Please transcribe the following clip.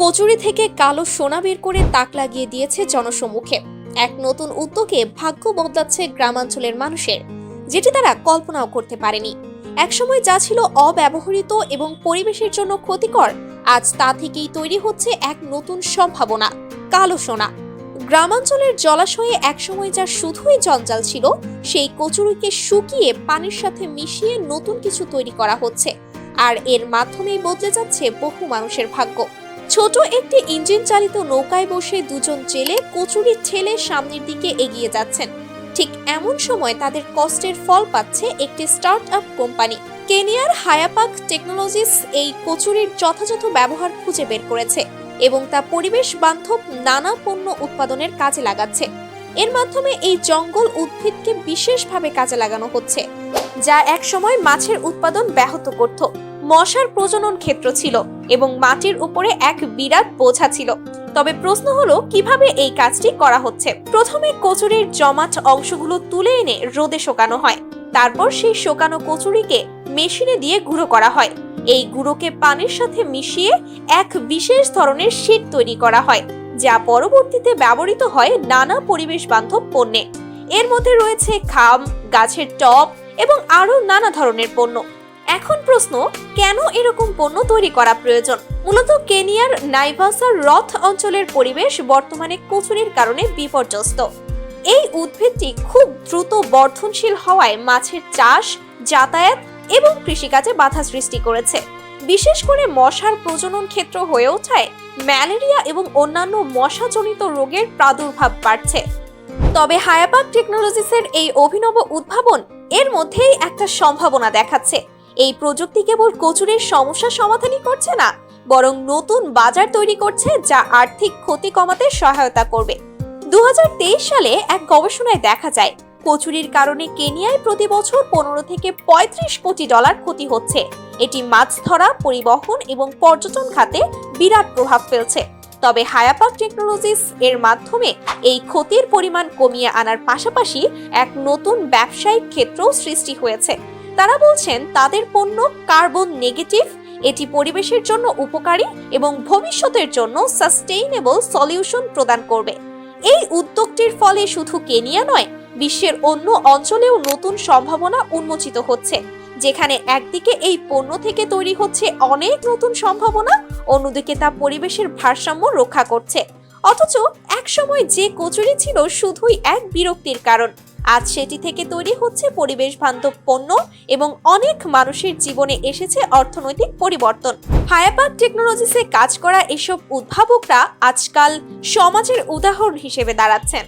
কচুরি থেকে কালো সোনা বের করে তাক লাগিয়ে দিয়েছে জনসম্মুখে। এক নতুন উদ্যোগে ভাগ্য বদলাচ্ছে গ্রামাঞ্চলের মানুষের, যেটি তারা কল্পনাও করতে পারেনি। একসময় যা ছিল অব্যবহৃত এবং পরিবেশের জন্য ক্ষতিকর, আজ তা থেকেই তৈরি হচ্ছে এক নতুন সম্ভাবনা, কালো সোনা। গ্রামাঞ্চলের জলাশয়ে একসময় যা শুধুই জঞ্জাল ছিল, সেই কচুরিকে শুকিয়ে পানির সাথে মিশিয়ে নতুন কিছু তৈরি করা হচ্ছে, আর এর মাধ্যমেই বদলে যাচ্ছে বহু মানুষের ভাগ্য। ছোট একটি ইঞ্জিন চালিত নৌকায় বসে দুজন জেলে কচুরি ঠেলে সামনের দিকে এগিয়ে যাচ্ছেন। ঠিক এমন সময় তাদের কষ্টের ফল পাচ্ছে একটি স্টার্ট আপ কোম্পানি। কেনিয়ার হায়াপাক টেকনোলজিস এই কচুরির যথাযথ ব্যবহার খুঁজে বের করেছে এবং তা পরিবেশ বান্ধব নানা পণ্য উৎপাদনের কাজে লাগাচ্ছে। এর মাধ্যমে এই জঙ্গল উদ্ভিদকে বিশেষভাবে কাজে লাগানো হচ্ছে, যা একসময় মাছের উৎপাদন ব্যাহত করত। মশার প্রজনন ক্ষেত্র ছিল এবং মাটির উপরে এক বিরাট বোঝা ছিল। তবে প্রশ্ন হলো, কীভাবে এই কাজটি করা হচ্ছে? প্রথমে কচুরির জমাট অংশগুলো তুলে এনে রোদে শোকানো হয়। তারপর সেই শোকানো কচুরিকে মেশিনে দিয়ে গুঁড়ো করা হয়। এই গুঁড়োকে পানির সাথে মিশিয়ে এক বিশেষ ধরনের শীট তৈরি করা হয়, যা পরবর্তীতে ব্যবহৃত হয় নানা পরিবেশ বান্ধব পণ্যে। এর মধ্যে রয়েছে খাম, গাছের টব এবং আরও নানা ধরনের পণ্য। এখন প্রশ্ন, কেন এরকম পণ্য তৈরি করা প্রয়োজন? মূলত কেনিয়ার নাইভাসার রথ অঞ্চলের পরিবেশ বর্তমানে কচুরির কারণে বিপর্যস্ত। এই উদ্ভিদটি খুব দ্রুত বর্ধনশীল হওয়ায় মাছের চাষ, যাতায়াত এবং কৃষিকাজে বাধা সৃষ্টি করেছে। বিশেষ করে মশার প্রজনন ক্ষেত্র হয়ে ওঠায় ম্যালেরিয়া এবং অন্যান্য মশাজনিত রোগের প্রাদুর্ভাব বাড়ছে। তবে হায়াপাক টেকনোলজিসের এই অভিনব উদ্ভাবন এর মধ্যেই একটা সম্ভাবনা দেখাচ্ছে। এই প্রযুক্তি কেবল কচুরির সমস্যা সমাধানই করছে না, বরং নতুন বাজার তৈরি করছে যা আর্থিক ক্ষতি কমাতে সহায়তা করবে। দুহাজার তেইশ সালে এক গবেষণায় দেখা যায়, কচুরির কারণে কেনিয়ায় প্রতি বছর পনেরো থেকে পঁয়ত্রিশ কোটি ডলার ক্ষতি হচ্ছে। এটি মাছ ধরা, পরিবহন এবং পর্যটন খাতে বিরাট প্রভাব ফেলছে। তবে হায়াপাক টেকনোলজিস এর মাধ্যমে এই ক্ষতির পরিমাণ কমিয়ে আনার পাশাপাশি এক নতুন ব্যবসায়িক ক্ষেত্রও সৃষ্টি হয়েছে। তারা বলছেন তাদের পণ্য কার্বন নেগেটিভ, এটি পরিবেশের জন্য উপকারী এবং ভবিষ্যতের জন্য সাস্টেইনেবল সলিউশন প্রদান করবে। এই উদ্যোগটির ফলে শুধু কেনিয়া নয়, বিশ্বের অন্য অঞ্চলেও নতুন সম্ভাবনা উন্মোচিত হচ্ছে, যেখানে একদিকে এই পণ্য থেকে তৈরি হচ্ছে অনেক নতুন সম্ভাবনা, অন্যদিকে তা পরিবেশের ভারসাম্য রক্ষা করছে। অথচ একসময় যে কচুরি ছিল শুধুই এক বিরক্তির কারণ। আজ সেটি থেকে তৈরি হচ্ছে পরিবেশ বান্ধব পণ্য এবং অনেক মানুষের জীবনে এসেছে অর্থনৈতিক পরিবর্তন। হায়াপাক টেকনোলজিসে কাজ করা এসব উদ্ভাবকরা আজকাল সমাজের উদাহরণ হিসেবে দাঁড়াচ্ছেন।